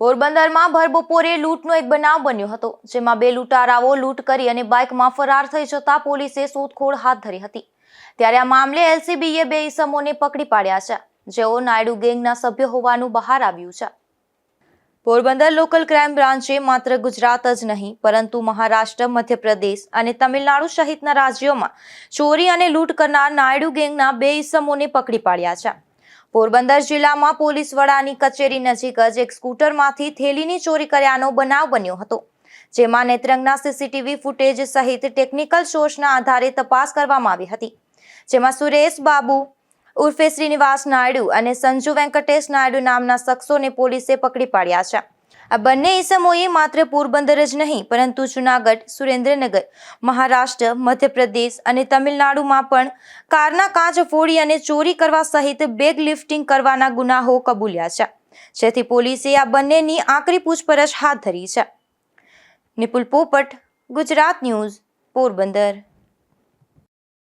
પોરબંદરમાં ભરબપોરે લૂંટનો એક બનાવ બન્યો હતો, જેમાં બે લૂંટારાઓ લૂંટ કરી અને બાઇકમાં ફરાર થઈ જતા પોલીસે શોધખોળ હાથ ધરી હતી. ત્યારે આ મામલે એલસીબીએ બે ઈસમોને પકડી પાડ્યા છે. જેઓ નાયડુ ગેંગના સભ્ય હોવાનું બહાર આવ્યું છે. પોરબંદર લોકલ ક્રાઇમ બ્રાન્ચે માત્ર ગુજરાત જ નહીં, પરંતુ મહારાષ્ટ્ર, મધ્યપ્રદેશ અને તમિલનાડુ સહિતના રાજ્યોમાં ચોરી અને લૂંટ કરનાર નાયડુ ગેંગના બે ઈસમોને પકડી પાડ્યા છે. પોરબંદર જિલ્લામાં પોલીસ વડાની કચેરી નજીક જ એક સ્કૂટરમાંથી થેલીની ચોરી કર્યાનો બનાવ બન્યો હતો, જેમાં નેત્રંગના સીસીટીવી ફૂટેજ સહિત ટેકનિકલ સોર્સના આધારે તપાસ કરવામાં આવી હતી, જેમાં સુરેશ બાબુ, ઉર્ફે શ્રીનિવાસ નાયડુ અને સંજુ વેંકટેશ નાયડુ નામના શખ્સોને પોલીસે પકડી પાડ્યા છે. આ બંને ઇસમોએ માત્ર પોરબંદર જ નહીં, પરંતુ જૂનાગઢ, સુરેન્દ્રનગર, મહારાષ્ટ્ર, મધ્યપ્રદેશ અને તમિલનાડુમાં પણ કારના કાચ ફોડી અને ચોરી કરવા સહિત બેગ લિફ્ટિંગ કરવાના ગુનાહો કબૂલ્યા છે. જેથી પોલીસે આ બંનેની આકરી પૂછપરછ હાથ ધરી છે. નિપુલ પોપટ, ગુજરાત ન્યૂઝ, પોરબંદર.